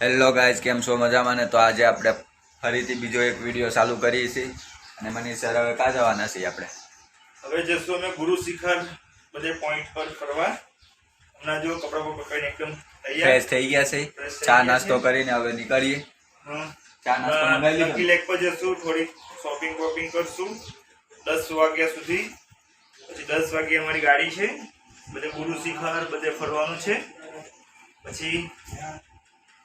Hello guys કેમ છો? મજામાં ને? તો આજે આપણે ફરીથી બીજો એક વીડિયો ચાલુ કરીએ છીએ અને મનીષ સર હવે ક્યાં જવાના છીએ આપણે? હવે જશું અમે ગુરુ શિખર બધે પોઈન્ટ પર ફરવા. હમણાં જો કપડા બપડા પહેરીને એકદમ ફ્રેશ થઈ ગયા છે. ચા નાસ્તો કરીને હવે નીકળીએ. ચા નાસ્તો મંગાવી લીધો? લેક પર જશું થોડી શોપિંગ વોપિંગ કરશું. દસ વાગ્યા સુધી. પછી દસ વાગે અમારી ગાડી છે. બધે ગુરુ શિખર બધે ફરવાનું છે. પછી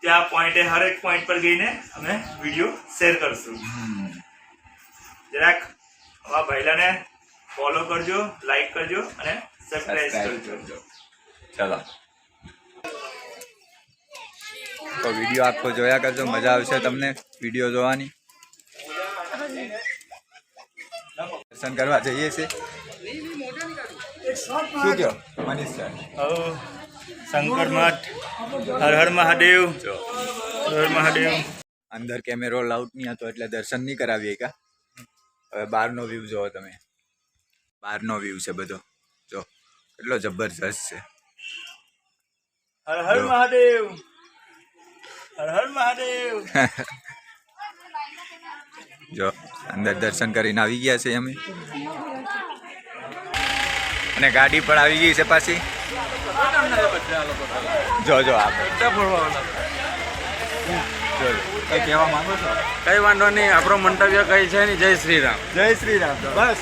ત્યાં પોઈન્ટે હરેક પોઈન્ટ પર ગઈને અમે વીડિયો શેર કરશું. જરાક આવા ભાઈલાને ફોલો કરજો લાઈક કરજો અને સબસ્ક્રાઇબ કરજો. કરજો. ચલો. તો વીડિયો આખો જોયા કરજો મજા આવશે તમને વીડિયો જોવાની. દર્શન કરવા જઈએ છીએ શું કહો મનીષ સર શંકર મઠ હર હર મહાદેવ. હર મહાદેવ. અંદર કેમેરો લાઉટ નહીં હતો એટલે દર્શન નહીં કરાવીએ કા? હવે બહારનો વ્યૂ જોવો તમે. બહારનો વ્યૂ છે બધો. જો કેટલો જબરજસ્ત છે. હર હર મહાદેવ. હર હર મહાદેવ. જો અંદર દર્શન કરીને આવી ગયા છે અમે. અને ગાડી પણ આવી ગઈ છે પાછી. જો જો કઈ માંગો છો? કઈ વાંધો નહીં આપણો મંતવ્ય કઈ છે ને જય શ્રી રામ જય શ્રી રામ બસ.